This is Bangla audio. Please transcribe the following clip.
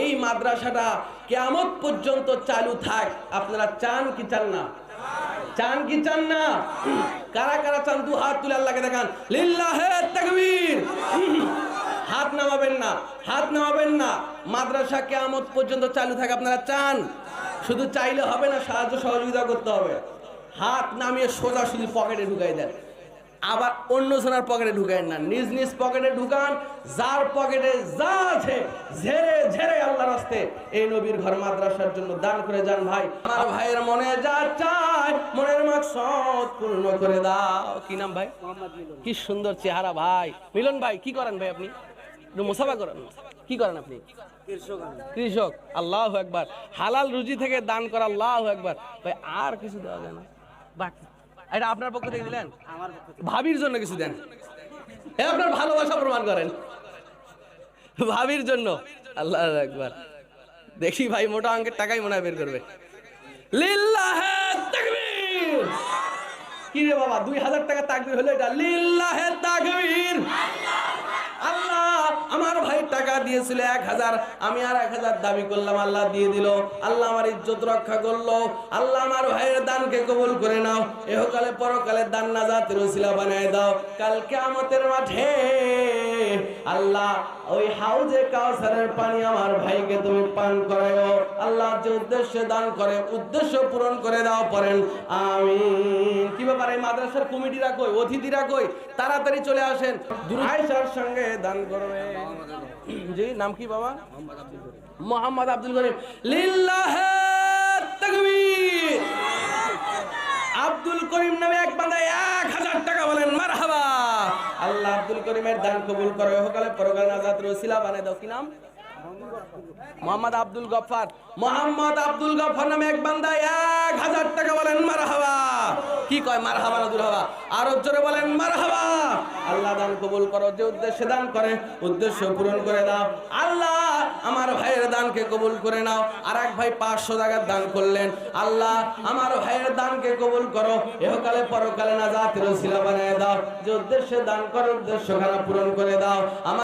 এই মাদ্রাসাটা কেয়ামত পর্যন্ত চালু থাক। আপনারা চান কি চান না? চান কি চান না? কারা কারা চান? দু হাত তুলে আল্লাহকে দেখান। লিল্লাহে হাত নামাবেন না, হাত নামাবেন না। মাদ্রাসা কেয়ামত পর্যন্ত চালু থাকে, আপনারা চান। শুধু চাইলে হবে না, সাহায্য সহযোগিতা করতে হবে। হাত নামিয়ে সোজা শুধু পকেটে ঢুকাই দেন। আবার অন্য জনের পকেটে ঢুকায় না। নিজ নিজ পকেটে ঢুকান যার পকেটে যা আছে ঝেড়ে ঝেড়ে আল্লাহ রাস্তে এই নবীর ঘর মাদ্রাসার জন্য দান করে যান ভাই। আমার ভাইয়ের মনে যা চায় মনের মাকসদ পূর্ণ করে দাও। কি নাম ভাই? কি সুন্দর চেহারা ভাই। মিলন ভাই কি করেন ভাই আপনি? মুসাফা করেন। কি করেন আপনি? কৃষক আল্লাহ একবার হালাল রুজি থেকে দান করা আল্লাহ একবার ভাই আর কিছু দেওয়া যায় না। বাকি এটা আপনার পক্ষ থেকে দিলেন? ভাবির জন্য কিছু দেন। এ আপনার ভালোবাসা প্রমাণ করেন। ভাবির জন্য। আল্লাহ একবার। দেখি ভাই মোটা অঙ্কের টাকাই মনে হয় বের করবে। কি রে বাবা দুই হাজার টাকা তাকবীর হলো এটা লিল্লাহে তাকবীর! আল্লাহ! টাকা দিয়েছিল এক হাজার, আমি আর এক হাজার দাবি করলাম, আল্লাহ দিয়ে দিল। আল্লাহ আমার ইজ্জত রক্ষা করল। আল্লাহ আমার ভাইয়ের দানকে কবুল করে নাও। এহকালে পরকালে দান না জাতের ওসিলা বানায় দাও। কালকে আমাদের মাঠে আল্লাহ ওই হাউজে কাউসারের পানি আমার ভাইকে তুমি পান করায়ো আল্লাহ যে উদ্দেশ্যে দান করে, উদ্দেশ্য পূরণ করে দাও পড়েন আমি কি ব্যাপারে মাদ্রাসার কমিটিরা কই? অতিথিরা কই? তাড়াতাড়ি চলে আসেন। আয়সার সঙ্গে দান করবে। জি নাম কি বাবা মোহাম্মদ আব্দুল করিম লিল্লাহে তাকবীর আব্দুল করিম নামে এক বান্দায় এক হাজার টাকা বলেন মারহাবা। আল্লাহ আব্দুল করিমের দান কবুল করো হকালে পরকালে নাজাত রসিলা বানায় দাও কি নাম? মোহাম্মদ আব্দুল গফার মোহাম্মদ আব্দুল গফার নামে এক বান্দা এক হাজার টাকা বলেন মারহাবা। কি কয় মারহাবা না দুরহাবা আরও জোরে বলেন মারহাবা। কবুল করো, যে উদ্দেশ্যে দান করে, উদ্দেশ্য পূরণ করে দাও। আল্লাহ আমার ভাইয়ের দানকে কবুল করে নাও। আর এক ভাই পাঁচশো টাকার দান করলেন। আল্লাহ আমার ভাইয়ের দানকে কবুল করো। এহকালে পরকালে না জাতির শিলা বানিয়ে দাও। যে উদ্দেশ্যে দান করো, উদ্দেশ্য খারাপ পূরণ করে দাও। আমার